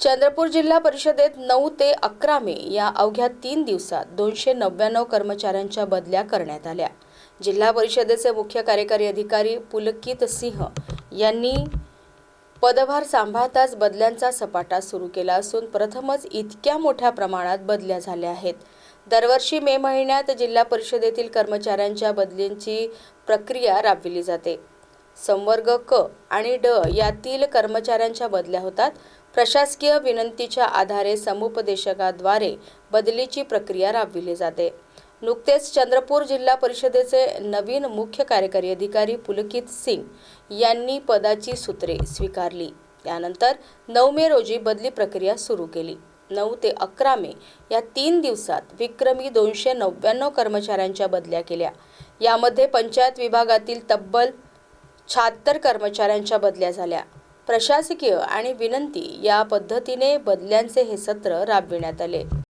चंद्रपूर जिल्हा परिषदेत नऊ ते अकरा मे या अवघ्या तीन दिवसात दोनशे नव्याण्णव कर्मचाऱ्यांच्या बदल्या करण्यात आल्या. जिल्हा परिषदेचे मुख्य कार्यकारी अधिकारी पुलकित सिंह यांनी पदभार सांभाळताच बदल्यांचा सपाटा सुरू केला असून प्रथमच इतक्या मोठ्या प्रमाणात बदल्या झाल्या आहेत. दरवर्षी मे महिन्यात जिल्हा परिषदेतील कर्मचाऱ्यांच्या बदलींची प्रक्रिया राबविली जाते. संवर्ग क आणि ड यातील कर्मचाऱ्यांच्या बदल्या होतात. प्रशासकीय विनंतीच्या आधारे समुपदेशकाद्वारे बदलीची प्रक्रिया राबविली जाते. नुकतेच चंद्रपूर जिल्हा परिषदेचे नवीन मुख्य कार्यकारी अधिकारी पुलकित सिंग यांनी पदाची सूत्रे स्वीकारली. त्यानंतर नऊ मे रोजी बदली प्रक्रिया सुरू केली. नऊ ते अकरा मे या तीन दिवसात विक्रमी दोनशे नव्याण्णव कर्मचाऱ्यांच्या बदल्या केल्या. यामध्ये पंचायत विभागातील तब्बल शहात्तर कर्मचाऱ्यांच्या बदल्या झाल्या. प्रशासकीय आणि विनंती या पद्धतीने बदल्यांचे हे सत्र राबविण्यात आले.